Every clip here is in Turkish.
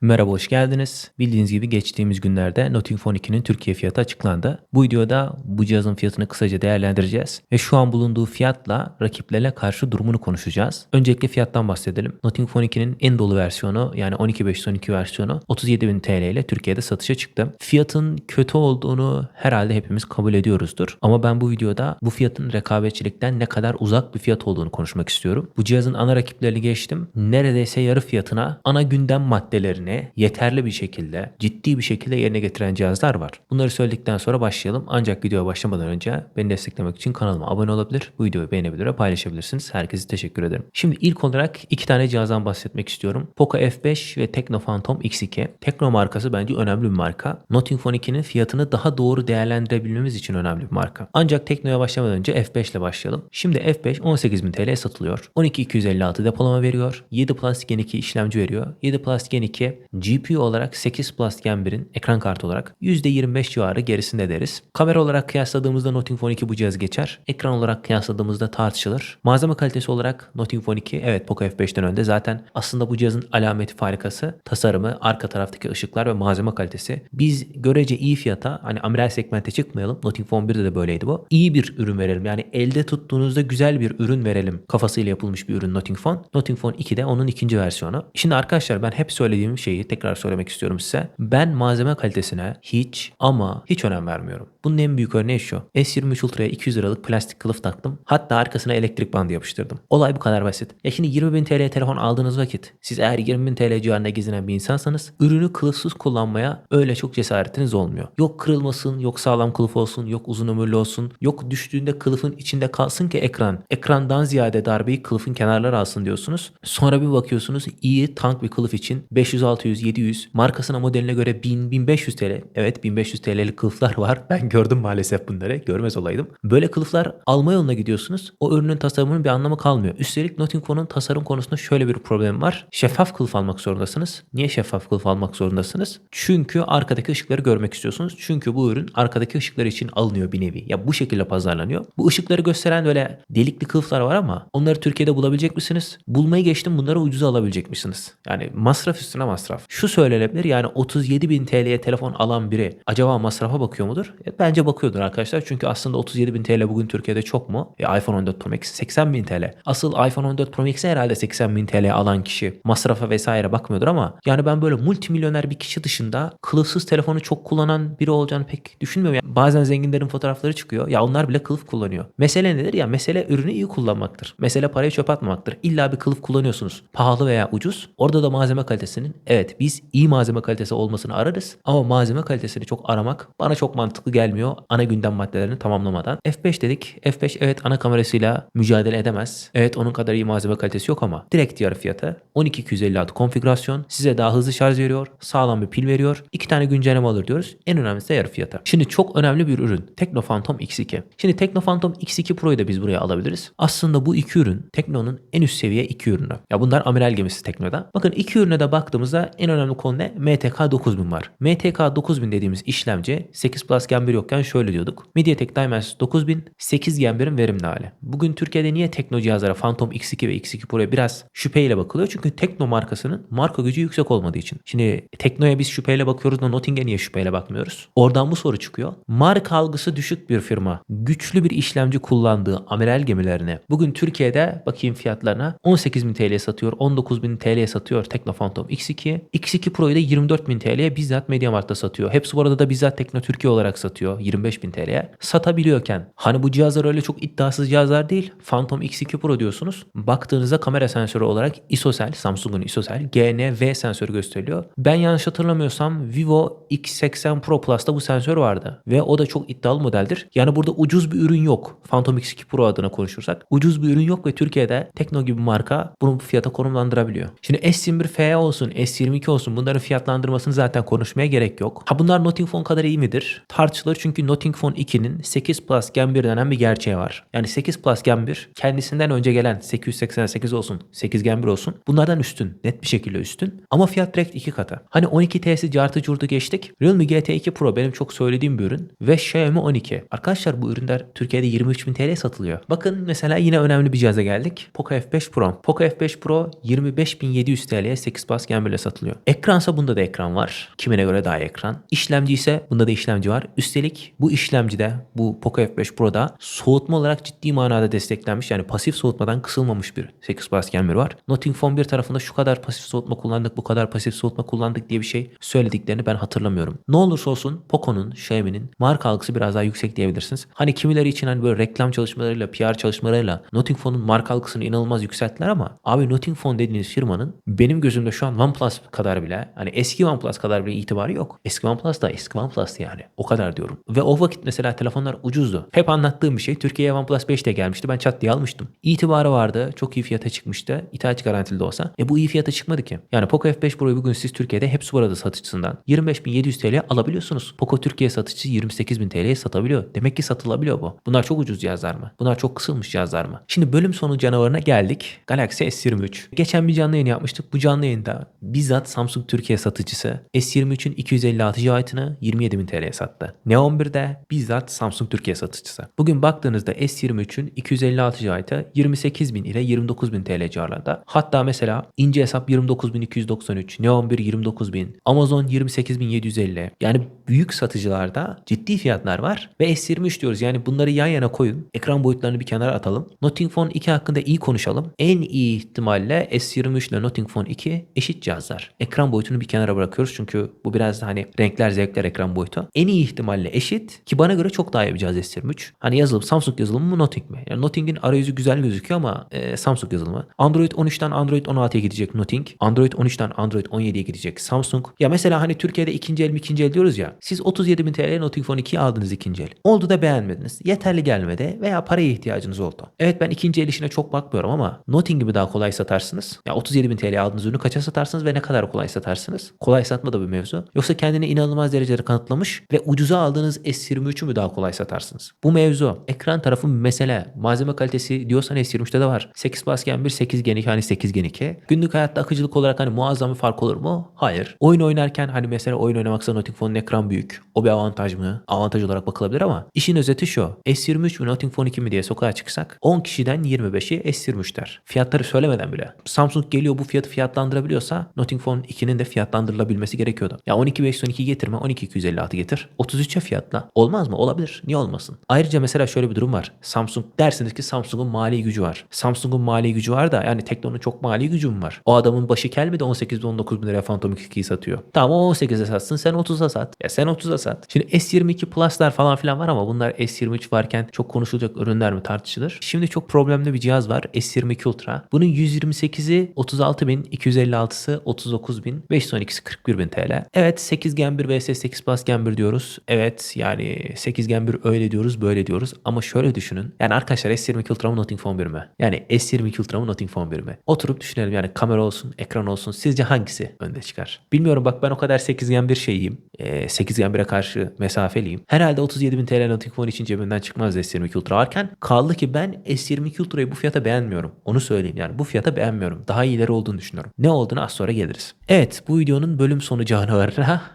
Merhaba hoş geldiniz. Bildiğiniz gibi geçtiğimiz günlerde Nothing Phone 2'nin Türkiye fiyatı açıklandı. Bu videoda bu cihazın fiyatını kısaca değerlendireceğiz ve şu an bulunduğu fiyatla rakiplerine karşı durumunu konuşacağız. Öncelikle fiyattan bahsedelim. Nothing Phone 2'nin en dolu versiyonu yani 12512 versiyonu 37.000 TL ile Türkiye'de satışa çıktı. Fiyatın kötü olduğunu herhalde hepimiz kabul ediyoruzdur. Ama ben bu videoda bu fiyatın rekabetçilikten ne kadar uzak bir fiyat olduğunu konuşmak istiyorum. Bu cihazın ana rakiplerini geçtim. Neredeyse yarı fiyatına ana gündem maddelerini yeterli bir şekilde, ciddi bir şekilde yerine getiren cihazlar var. Bunları söyledikten sonra başlayalım. Ancak videoya başlamadan önce beni desteklemek için kanalıma abone olabilir, bu videoyu beğenebilir ve paylaşabilirsiniz. Herkese teşekkür ederim. Şimdi ilk olarak iki tane cihazdan bahsetmek istiyorum. Poco F5 ve Tecno Phantom X2. Tecno markası bence önemli bir marka. Nothing Phone 2'nin fiyatını daha doğru değerlendirebilmemiz için önemli bir marka. Ancak Tecno'ya başlamadan önce F5 ile başlayalım. Şimdi F5 18.000 TL'ye satılıyor. 12256 depolama veriyor. 7 Plus Gen 2 işlemci veriyor. 7 Plus Gen 2 GPU olarak 8 Plus Gen 1'in ekran kartı olarak %25 civarı gerisinde deriz. Kamera olarak kıyasladığımızda Nothing Phone 2 bu cihaz geçer. Ekran olarak kıyasladığımızda tartışılır. Malzeme kalitesi olarak Nothing Phone 2 evet Poco F5'ten önde. Zaten aslında bu cihazın alameti farikası tasarımı, arka taraftaki ışıklar ve malzeme kalitesi. Biz görece iyi fiyata hani amiral segmente çıkmayalım. Nothing Phone 1'de de böyleydi bu. İyi bir ürün verelim. Yani elde tuttuğunuzda güzel bir ürün verelim kafasıyla yapılmış bir ürün Nothing Phone. Nothing Phone 2 de onun ikinci versiyonu. Şimdi arkadaşlar ben hep söylediğim şeyi tekrar söylemek istiyorum size. Ben malzeme kalitesine hiç ama hiç önem vermiyorum. Bunun en büyük örneği şu. S23 Ultra'ya 200 liralık plastik kılıf taktım. Hatta arkasına elektrik bandı yapıştırdım. Olay bu kadar basit. Ya şimdi 20.000 TL telefon aldığınız vakit siz eğer 20.000 TL civarında gezinen bir insansanız ürünü kılıfsız kullanmaya öyle çok cesaretiniz olmuyor. Yok kırılmasın, yok sağlam kılıf olsun, yok uzun ömürlü olsun, yok düştüğünde kılıfın içinde kalsın ki ekran. Ekrandan ziyade darbeyi kılıfın kenarları alsın diyorsunuz. Sonra bir bakıyorsunuz iyi tank bir kılıf için 500, 600, 700 markasına modeline göre 1000, 1500 TL. Evet 1500 TL'lik kılıflar var. Ben gördüm maalesef bunları. Görmez olaydım. Böyle kılıflar alma yoluna gidiyorsunuz. O ürünün tasarımının bir anlamı kalmıyor. Üstelik Notting Phone'un tasarım konusunda şöyle bir problem var. Şeffaf kılıf almak zorundasınız. Niye şeffaf kılıf almak zorundasınız? Çünkü arkadaki ışıkları görmek istiyorsunuz. Çünkü bu ürün arkadaki ışıklar için alınıyor bir nevi. Ya bu şekilde pazarlanıyor. Bu ışıkları gösteren böyle delikli kılıflar var ama onları Türkiye'de bulabilecek misiniz? Bulmayı geçtim bunları ucuza alabilecek misiniz? Yani masraf üstüne masraf. Şu söylenebilir yani 37 bin TL'ye telefon alan biri acaba masrafa bakıyor mudur? E, bence bakıyordur arkadaşlar. Çünkü aslında 37 bin TL bugün Türkiye'de çok mu? E, iPhone 14 Pro Max 80 bin TL. Asıl iPhone 14 Pro Max'e herhalde 80 bin TL alan kişi masrafa vesaire bakmıyordur ama yani ben böyle multimilyoner bir kişi dışında kılıfsız telefonu çok kullanan biri olacağını pek düşünmüyorum. Yani bazen zenginlerin fotoğrafları çıkıyor. Ya onlar bile kılıf kullanıyor. Mesele nedir? Ya mesele ürünü iyi kullanmaktır. Mesele parayı çöpe atmamaktır. İlla bir kılıf kullanıyorsunuz. Pahalı veya ucuz. Orada da malzeme kalitesinin evet biz iyi malzeme kalitesi olmasını ararız ama malzeme kalitesini çok aramak bana çok mantıklı gelmiyor ana gündem maddelerini tamamlamadan. F5 dedik. F5 evet ana kamerasıyla mücadele edemez. Evet onun kadar iyi malzeme kalitesi yok ama direkt yarı fiyatı 12256 konfigürasyon size daha hızlı şarj veriyor, sağlam bir pil veriyor, iki tane güncelleme alır diyoruz. En önemlisi de yarı fiyatı. Şimdi çok önemli bir ürün. Tekno Phantom X2. Şimdi Tekno Phantom X2 Pro'yu da biz buraya alabiliriz. Aslında bu iki ürün Tekno'nun en üst seviye iki ürünü. Ya bunlar amiral gemisi Tekno'da. Bakın iki ürüne de baktığımızda en önemli konu ne? MTK 9000 var. MTK 9000 dediğimiz işlemci 8 Plus Gen 1 yokken şöyle diyorduk. MediaTek Dimensity 9000 8 Gen 1'in verimli hali. Bugün Türkiye'de niye Tekno cihazlara Phantom X2 ve X2 Pro'ya biraz şüpheyle bakılıyor? Çünkü Tekno markasının marka gücü yüksek olmadığı için. Şimdi Tekno'ya biz şüpheyle bakıyoruz da Notting'e niye şüpheyle bakmıyoruz? Oradan bu soru çıkıyor. Marka algısı düşük bir firma. Güçlü bir işlemci kullandığı amiral gemilerine bugün Türkiye'de bakayım fiyatlarına 18.000 TL'ye satıyor, 19.000 TL'ye satıyor Tekno Phantom X2. X2 Pro'yu da 24.000 TL'ye bizzat MediaMarkt'ta satıyor. Hepsi bu arada da bizzat Tekno Türkiye olarak satıyor 25.000 TL'ye. Satabiliyorken hani bu cihazlar öyle çok iddiasız cihazlar değil. Phantom X2 Pro diyorsunuz. Baktığınızda kamera sensörü olarak ISOCELL, Samsung'un ISOCELL GNV sensörü gösteriliyor. Ben yanlış hatırlamıyorsam Vivo X80 Pro Plus'ta bu sensör vardı. Ve o da çok iddialı modeldir. Yani burada ucuz bir ürün yok. Phantom X2 Pro adına konuşursak. Ucuz bir ürün yok ve Türkiye'de Tekno gibi marka bunu bu fiyata konumlandırabiliyor. Şimdi S21 FE olsun, S22 olsun bunların fiyatlandırmasını zaten konuşmaya gerek yok. Ha bunlar Nothing Phone kadar iyi midir? Tartışılır çünkü Nothing Phone 2'nin 8 Plus Gen 1 denen bir gerçeği var. Yani 8 Plus Gen 1 kendisinden önce gelen 888 olsun, 8 Gen 1 olsun bunlardan üstün. Net bir şekilde üstün. Ama fiyat direkt iki katı. Hani 12 TS cartı curdu geçtik. Realme GT2 Pro benim çok söylediğim bir ürün ve Xiaomi 12. Arkadaşlar bu ürünler Türkiye'de 23.000 TL satılıyor. Bakın mesela yine önemli bir cihaza geldik. Poco F5 Pro. Poco F5 Pro 25.700 TL'ye 8 Plus Gen 1 ile satılıyor. Ekransa bunda da ekran var. Kimine göre daha ekran. İşlemci ise bunda da işlemci var. Üstelik bu işlemcide bu Poco F5 Pro'da soğutma olarak ciddi manada desteklenmiş. Yani pasif soğutmadan kısılmamış bir 8 bas gemiri var. Notting Phone 1 tarafında şu kadar pasif soğutma kullandık, bu kadar pasif soğutma kullandık diye bir şey söylediklerini ben hatırlamıyorum. Ne olursa olsun Poco'nun, Xiaomi'nin marka algısı biraz daha yüksek diyebilirsiniz. Hani kimileri için hani böyle reklam çalışmalarıyla, PR çalışmalarıyla Notting Phone'un marka algısını inanılmaz yükselttiler ama abi Notting Phone dediğiniz firmanın benim gözümde şu an OnePlus kadar bile hani eski OnePlus kadar bile itibarı yok. Eski OnePlus da eski OnePlus yani. O kadar diyorum. Ve o vakit mesela telefonlar ucuzdu. Hep anlattığım bir şey. Türkiye'ye OnePlus 5 de gelmişti. Ben çat diye almıştım. İtibarı vardı. Çok iyi fiyata çıkmıştı. İthalat garantili de olsa. E bu iyi fiyata çıkmadı ki. Yani Poco F5 Pro'yu bugün siz Türkiye'de hepsi burada satıcısından 25.700 TL alabiliyorsunuz. Poco Türkiye satıcısı 28.000 TL'ye satabiliyor. Demek ki satılabiliyor bu. Bunlar çok ucuz cihazlar mı? Bunlar çok kısılmış cihazlar mı? Şimdi bölüm sonu canavarına geldik. Galaxy S23. Geçen bir canlı yayın yapmıştık. Bu canlı yayında bizzat Samsung Türkiye satıcısı S23'ün 256 GB'ını 27.000 TL'ye sattı. Neon 1'de bizzat Samsung Türkiye satıcısı. Bugün baktığınızda S23'ün 256 GB'ı 28.000 ile 29.000 TL civarlarında. Hatta mesela ince hesap 29.293, Neon 1 29.000, Amazon 28.750. Yani büyük satıcılarda ciddi fiyatlar var ve S23 diyoruz. Yani bunları yan yana koyun. Ekran boyutlarını bir kenara atalım. Notting Phone 2 hakkında iyi konuşalım. En iyi ihtimalle S23 ile Notting Phone 2 eşit cihazlar. Ekran boyutunu bir kenara bırakıyoruz çünkü bu biraz da hani renkler zevkler ekran boyutu. En iyi ihtimalle eşit ki bana göre çok daha iyi bir cihaz S23. Hani yazılım Samsung yazılımı mı Notting mi? Yani Notting'in arayüzü güzel gözüküyor ama e, Samsung yazılımı. Android 13'ten Android 16'ya gidecek Notting. Android 13'ten Android 17'ye gidecek Samsung. Ya mesela hani Türkiye'de ikinci el mi ikinci el diyoruz ya. Siz 37 bin TL'ye Notting Phone 2'yi aldınız ikinci el. Oldu da beğenmediniz. Yeterli gelmedi veya paraya ihtiyacınız oldu. Evet ben ikinci el işine çok bakmıyorum ama Notting'i mi daha kolay satarsınız? Ya 37 bin TL'ye aldığınız ürünü kaça satarsınız ve ne kadar kolay satarsınız? Kolay satma da bir mevzu. Yoksa kendini inanılmaz derecede kanıtlamış ve ucuza aldığınız S23'ü mü daha kolay satarsınız? Bu mevzu. Ekran tarafı mesele. Malzeme kalitesi diyorsan S23'te de var. 8 Plus Gen 1, 8 Gen 2, hani 8 Gen 2. Günlük hayatta akıcılık olarak hani muazzam bir fark olur mu? Hayır. Oyun oynarken hani mesela oyun oynamaksa Notting Phone'un ekran büyük. O bir avantaj mı? Avantaj olarak bakılabilir ama işin özeti şu. S23 mi Notting Phone 2 mi diye sokağa çıksak 10 kişiden 25'i S23 der. Fiyatları söylemeden bile. Samsung geliyor bu fiyatı fiyatlandırabiliyorsa Notting Phone 2'nin de fiyatlandırılabilmesi gerekiyordu. Ya 12 512 getirme 12 256 getir. 33'e fiyatla. Olmaz mı? Olabilir. Niye olmasın? Ayrıca mesela şöyle bir durum var. Samsung dersiniz ki Samsung'un mali gücü var. Samsung'un mali gücü var da yani Tekno'nun çok mali gücü mü var? O adamın başı kel de 18 bin 19 bin liraya Phantom 2'yi satıyor. Tamam o 18'e satsın sen 30'a sat. Ya sen 30'a sat. Şimdi S22 Plus'lar falan filan var ama bunlar S23 varken çok konuşulacak ürünler mi tartışılır. Şimdi çok problemli bir cihaz var. S22 Ultra. Bunun 128'i 36 bin, 256'sı 39 bin, 512'si 41 bin TL. Evet 8 Gen 1 vs 8 Plus Gen 1 diyoruz. Evet yani 8 Gen 1 öyle diyoruz böyle diyoruz. Ama şöyle düşünün. Yani arkadaşlar S22 Ultra mı Notting Phone 1 mi? Yani S22 Ultra mı Notting Phone 1 mi? Oturup düşünelim yani kamera olsun, ekran olsun. Sizce hangisi önde çıkar? Bilmiyorum bak ben o kadar 8 Gen 1 şeyiyim. E, 8 Gen 1'e karşı mesafeliyim. Herhalde 37 bin TL Notting Phone için cebimden çıkmaz S22 Ultra varken kaldı ki ben S22 Ultra'yı bu fiyata beğenmiyorum. Onu söyleyeyim yani bu fiyata beğenmiyorum. Daha iyileri olduğunu düşünüyorum. Ne olduğunu az sonra geliriz. Evet bu videonun bölüm sonu canavarı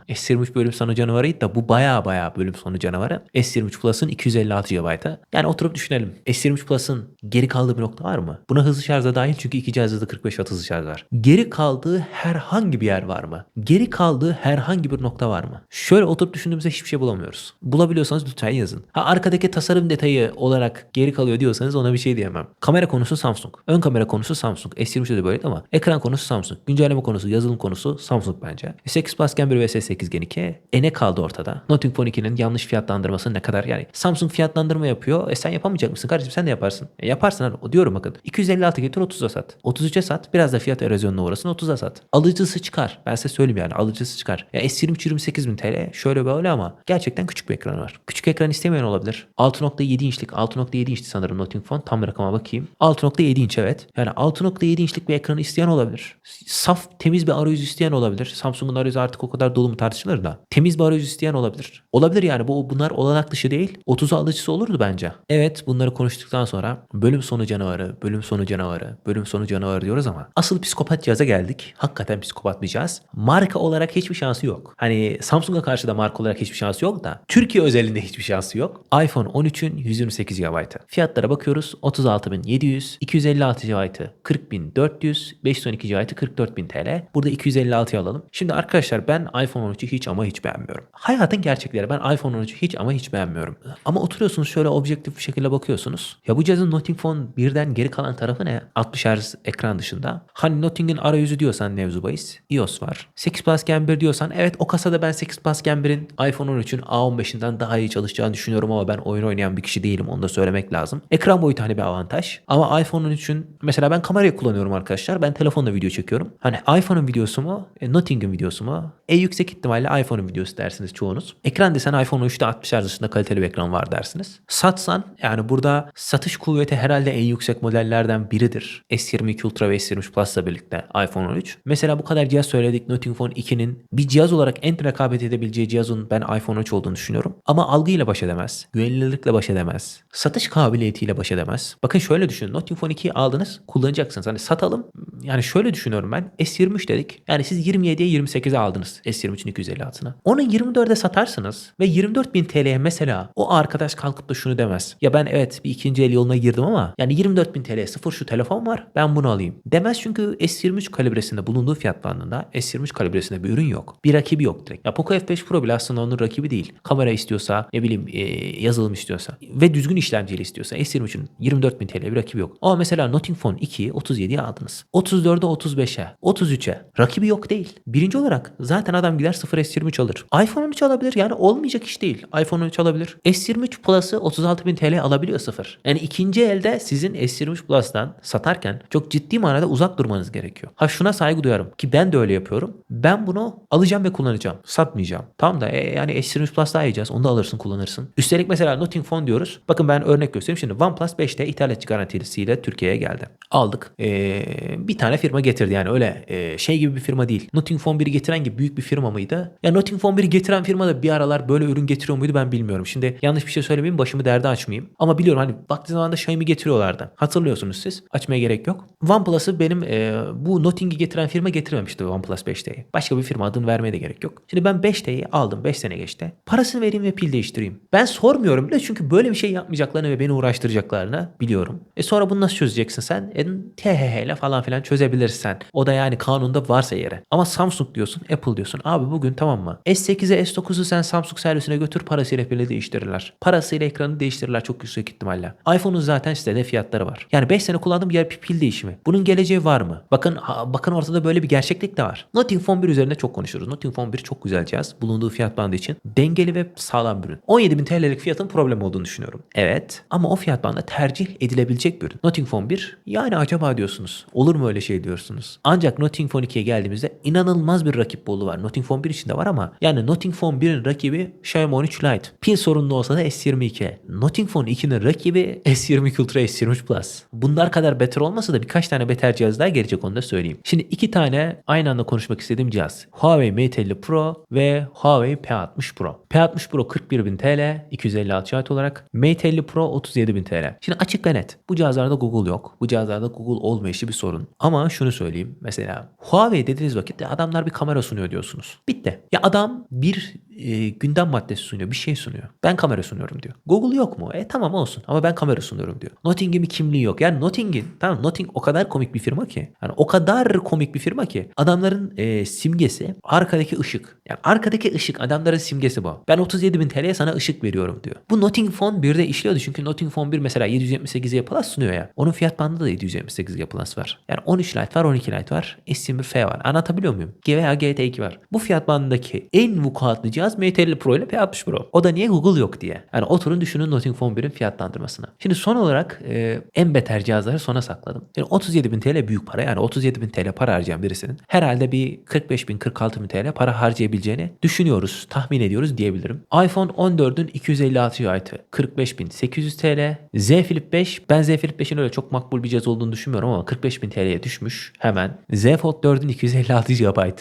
S23 bölüm sonu canavarıydı da bu baya baya bölüm sonu canavarı S23 Plus'ın 256 GB'ı. Yani oturup düşünelim. S23 Plus'ın geri kaldığı bir nokta var mı? Buna hızlı şarja dahil çünkü iki cihazda da 45 Watt hızlı şarj var. Geri kaldığı herhangi bir yer var mı? Geri kaldığı herhangi bir nokta var mı? Şöyle oturup düşündüğümüzde hiçbir şey bulamıyoruz. Bulabiliyorsanız lütfen yazın. Ha arkadaki tasarım detayı olarak geri kalıyor diyorsanız ona bir şey diyemem. Kamera konusu Samsung. Ön kamera konusu Samsung. S23'de de böyleydi ama ekran konusu Samsung. Güncelleme konusu, yazılım konusu Samsung bence. 8 Plus Gen 1 vs 8 Gen 2. E ne kaldı ortada? Notting Phone 2'nin yanlış fiyatlandırması ne kadar yani Samsung fiyatlandırma yapıyor. E sen yapamayacak mısın kardeşim sen de yaparsın. E yaparsın hani diyorum bakın. 256 getir 30'a sat. 33'e sat. Biraz da fiyat erozyonuna uğrasın 30'a sat. Alıcısı çıkar. Ben size söyleyeyim yani alıcısı çıkar. Ya S23 28 bin TL şöyle böyle ama gerçekten küçük bir ekranı var. Küçük ekran istemeyen olabilir. 6.7 inçlik 6.7 inçti sanırım Notting Phone. Tam rakama bakayım. 6.7 inç evet. Yani 6.7 inçlik bir ekranı isteyen olabilir. Saf temiz bir arayüz isteyen olabilir. Samsung'un arayüzü artık o kadar dolu mu tartışılır da. Temiz bir arayüz isteyen olabilir. Olabilir yani bu bunlar olanak dışı değil. 30 alıcısı olurdu bence. Evet bunları konuştuktan sonra bölüm sonu canavarı, bölüm sonu canavarı, bölüm sonu canavarı diyoruz ama asıl psikopat cihaza geldik. Hakikaten psikopat bir cihaz. Marka olarak hiçbir şansı yok. Hani Samsung'a karşı da marka olarak hiçbir şansı yok da Türkiye özelinde hiçbir şansı yok. iPhone 13'ün 128 GB. Fiyatlara bakıyoruz. 36.700, 256 GB 40.400, 512 GB 44.000 TL. Burada 256'yı alalım. Şimdi arkadaşlar ben iPhone 13'ü hiç ama hiç beğenmiyorum. Hayatın gerçekleri ben iPhone 13'ü hiç ama hiç beğenmiyorum. Ama oturuyorsunuz şöyle objektif bir şekilde bakıyorsunuz. Ya bu cihazın Notting Phone birden geri kalan tarafı ne? 60 Hz ekran dışında. Hani Notting'in arayüzü diyorsan mevzu bahis iOS var. 8 Plus Gen 1 diyorsan evet o kasada ben 8 Plus Gen 1'in iPhone 13'ün A15'inden daha iyi çalışacağını düşünüyorum ama ben oyun oynayan bir kişi değilim onu da söylemek lazım. Ekran boyutu hani bir avantaj. Ama iPhone 13'ün mesela ben kamerayı kullanıyorum arkadaşlar. Ben telefonla video çekiyorum. Hani iPhone'un videosu mu? E, Notting'in videosu mu? En yüksek ihtimalle iPhone'un videosu dersiniz çoğunuz. Ekran desen iPhone 13'te 60 Hz dışında kaliteli bir ekran var dersiniz. Satsan yani burada satış kuvveti herhalde en yüksek modellerden biridir. S22 Ultra ve S23 Plus'la birlikte iPhone 13. Mesela bu kadar cihaz söyledik. Notting Phone 2'nin bir cihaz olarak en rekabet edebileceği cihazın ben iPhone 13 olduğunu düşünüyorum. Ama algıyla baş edemez. Güvenilirlikle baş edemez. Satış kabiliyetiyle baş edemez. Bakın şöyle düşünün. Notting Phone 2'yi aldınız kullanacaksınız. Hani satalım. Yani şöyle düşünüyorum ben. S23 dedik. Yani siz 27'ye 28'e aldınız. S23'ün 256'sını. Onu 24'e satarsınız ve 24.000 TL'ye mesela o arkadaş kalkıp da şunu demez. Ya ben evet bir ikinci el yoluna girdim ama yani 24.000 TL'ye sıfır şu telefon var ben bunu alayım. Demez çünkü S23 kalibresinde bulunduğu fiyat bandında S23 kalibresinde bir ürün yok. Bir rakibi yok direkt. Ya Poco F5 Pro bile aslında onun rakibi değil. Kamera istiyorsa ne bileyim e, yazılım istiyorsa ve düzgün işlemciyle istiyorsa S23'ün 24.000 TL bir rakibi yok. Ama mesela Notting Phone 2'yi 37'ye aldınız. 34'e 35'e 33'e rakibi yok değil. Birinci olarak zaten adam gider 0 S23 alır. iPhone 13 alabilir yani olmayacak iş değil. iPhone 13 alabilir. S23 Plus'ı 36.000 TL alabiliyor sıfır. Yani ikinci elde sizin S23 Plus'tan satarken çok ciddi manada uzak durmanız gerekiyor. Ha şuna saygı duyarım ki ben de öyle yapıyorum. Ben bunu alacağım ve kullanacağım. Satmayacağım. Tamam da e, yani S23 Plus daha yiyeceğiz. Onu da alırsın kullanırsın. Üstelik mesela Notting Phone diyoruz. Bakın ben örnek göstereyim. Şimdi OnePlus 5T ithalatçı garantisiyle Türkiye'ye geldi. Aldık. Ee, bir tane firma getirdi yani öyle e, şey gibi bir firma değil. Notting Phone 1'i getiren gibi büyük bir firma mıydı? Ya Notting Phone 1'i getiren firma da bir aralar böyle ürün getiriyor muydu ben bilmiyorum. Şimdi yanlış bir şey söylemeyeyim başımı derde açmayayım. Ama biliyorum hani vakti zamanında Xiaomi getiriyorlardı. Hatırlıyorsunuz siz. Açmaya gerek yok. OnePlus'ı benim e, bu Notting'i getiren firma getirmemişti OnePlus 5T'yi. Başka bir firma adını vermeye de gerek yok. Şimdi ben 5T'yi aldım 5 sene geçti. Parasını vereyim ve pil değiştireyim. Ben sormuyorum bile çünkü böyle bir şey yapmayacaklarını ve beni uğraştıracaklarını biliyorum. E sonra bunu nasıl çözeceksin sen? E, THH ile falan filan çözebilirsen. O da yani kanunda varsa yere. Ama Samsung diyorsun, Apple diyorsun. Abi bugün tamam mı? S8'e S9'u sen Samsung servisine götür parasıyla pili değiştirirler. Parasıyla ekranı değiştirirler çok yüksek ihtimalle. iPhone'un zaten sitede fiyatları var. Yani 5 sene kullandım yer pil değişimi. Bunun geleceği var mı? Bakın ha, bakın ortada böyle bir gerçeklik de var. Notting Phone 1 üzerinde çok konuşuyoruz. Notting Phone 1 çok güzel cihaz. Bulunduğu fiyat bandı için dengeli ve sağlam bir ürün. 17.000 TL'lik fiyatın problem olduğunu düşünüyorum. Evet ama o fiyat bandında tercih edilebilecek bir ürün. Notting Phone 1 yani acaba diyorsunuz. Olur mu öyle şey diyorsunuz. Ancak Notting Phone 2'ye geldiğimizde inanılmaz bir rakip bolu var. Notting Phone 1 içinde var ama yani Notting Phone 1'in rakibi Xiaomi 13 Lite. Pil sorunlu olsa da S22. Notting Phone 2'nin rakibi S22 Ultra S23 Plus. Bunlar kadar beter olmasa da birkaç tane beter cihaz daha gelecek onu da söyleyeyim. Şimdi iki tane aynı anda konuşmak istediğim cihaz. Huawei Mate 50 Pro ve Huawei P60 Pro. P60 Pro 41.000 TL 256 GB olarak. Mate 50 Pro 37.000 TL. Şimdi açık ve net. Bu cihazlarda Google yok. Bu cihazlarda Google olmayışı bir sorun. Ama şunu söyleyeyim. Mesela Huawei dediğiniz vakitte adamlar bir kamera sunuyor diyorsunuz. Bitti. Ya adam bir e, gündem maddesi sunuyor. Bir şey sunuyor. Ben kamera sunuyorum diyor. Google yok mu? E tamam olsun ama ben kamera sunuyorum diyor. Notting'in bir kimliği yok. Yani Notting'in tamam Notting o kadar komik bir firma ki. Yani o kadar komik bir firma ki. Adamların e, simgesi arkadaki ışık. Yani arkadaki ışık adamların simgesi bu. Ben 37 bin TL'ye sana ışık veriyorum diyor. Bu Notting Phone 1'de işliyordu. Çünkü Notting Phone 1 mesela 778 Plus sunuyor ya. Onun fiyat bandında da 778 Plus var. Yani 13 Lite var 12 Lite var. S21F var. Anlatabiliyor muyum? G veya GT2 var. Bu fiyat bandındaki en vukuatlı cihaz Mate 50 Pro ile P60 Pro. O da niye Google yok diye. Yani oturun düşünün Notting Phone 1'in fiyatlandırmasını. Şimdi son olarak e, en beter cihazları sona sakladım. Yani 37 bin TL büyük para. Yani 37 bin TL para harcayan birisinin herhalde bir 45 bin 46 bin TL para harcayabileceğini düşünüyoruz, tahmin ediyoruz diyebilirim. iPhone 14'ün 256 GB 45 bin 800 TL. Z Flip 5 ben Z Flip 5'in öyle çok makbul bir cihaz olduğunu düşünmüyorum ama 45 bin TL'ye düşmüş hemen. Z Fold 4'ün 256 GB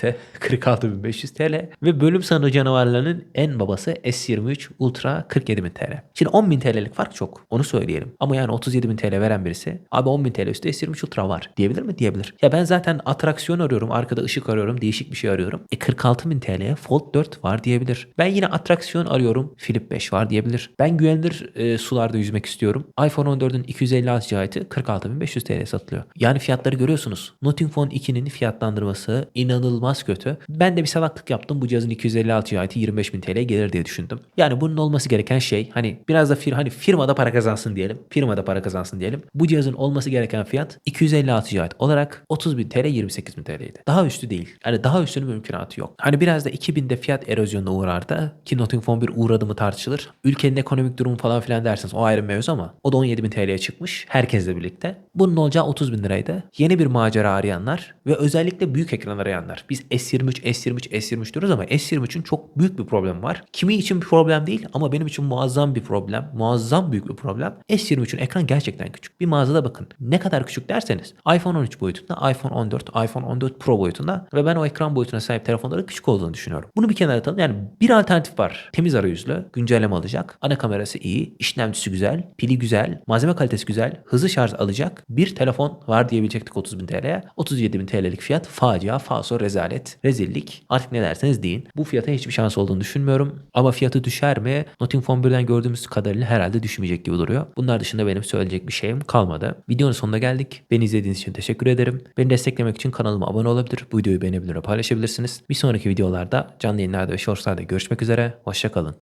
46 bin 500 TL ve bölüm sanı canavarlarının Ekranın en babası S23 Ultra 47.000 TL. Şimdi 10.000 TL'lik fark çok. Onu söyleyelim. Ama yani 37.000 TL veren birisi abi 10.000 TL üstü S23 Ultra var diyebilir mi? Diyebilir. Ya ben zaten atraksiyon arıyorum. Arkada ışık arıyorum. Değişik bir şey arıyorum. E 46.000 TL'ye Fold 4 var diyebilir. Ben yine atraksiyon arıyorum. Flip 5 var diyebilir. Ben güvenilir e, sularda yüzmek istiyorum. iPhone 14'ün 256 GB'ı 46.500 TL satılıyor. Yani fiyatları görüyorsunuz. Nothing Phone 2'nin fiyatlandırması inanılmaz kötü. Ben de bir salaklık yaptım. Bu cihazın 256 GB 25.000 TL gelir diye düşündüm. Yani bunun olması gereken şey hani biraz da fir hani firmada para kazansın diyelim. Firmada para kazansın diyelim. Bu cihazın olması gereken fiyat 256 GB olarak 30.000 TL 28.000 TL'ydi. Daha üstü değil. Yani daha üstünün mümkünatı yok. Hani biraz da 2000'de fiyat erozyonuna uğrar da ki Nothing Phone 1 uğradı mı tartışılır. Ülkenin ekonomik durumu falan filan derseniz o ayrı mevzu ama o da 17.000 TL'ye çıkmış herkesle birlikte. Bunun olacağı 30 bin liraydı. Yeni bir macera arayanlar ve özellikle büyük ekran arayanlar. Biz S23, S23, S23 diyoruz ama S23'ün çok büyük bir problemi var. Kimi için bir problem değil ama benim için muazzam bir problem. Muazzam büyük bir problem. S23'ün ekran gerçekten küçük. Bir mağazada bakın. Ne kadar küçük derseniz iPhone 13 boyutunda, iPhone 14, iPhone 14 Pro boyutunda ve ben o ekran boyutuna sahip telefonların küçük olduğunu düşünüyorum. Bunu bir kenara atalım. Yani bir alternatif var. Temiz arayüzlü, güncelleme alacak. Ana kamerası iyi, işlemcisi güzel, pili güzel, malzeme kalitesi güzel, hızlı şarj alacak. Bir telefon var diyebilecektik 30 bin TL'ye. 37 bin TL'lik fiyat facia, faso, rezalet, rezillik. Artık ne derseniz deyin. Bu fiyata hiçbir şans olduğunu düşünmüyorum. Ama fiyatı düşer mi? Notting Phone 1'den gördüğümüz kadarıyla herhalde düşmeyecek gibi duruyor. Bunlar dışında benim söyleyecek bir şeyim kalmadı. Videonun sonuna geldik. Beni izlediğiniz için teşekkür ederim. Beni desteklemek için kanalıma abone olabilir. Bu videoyu beğenebilir ve paylaşabilirsiniz. Bir sonraki videolarda canlı yayınlarda ve shortslarda görüşmek üzere. Hoşçakalın.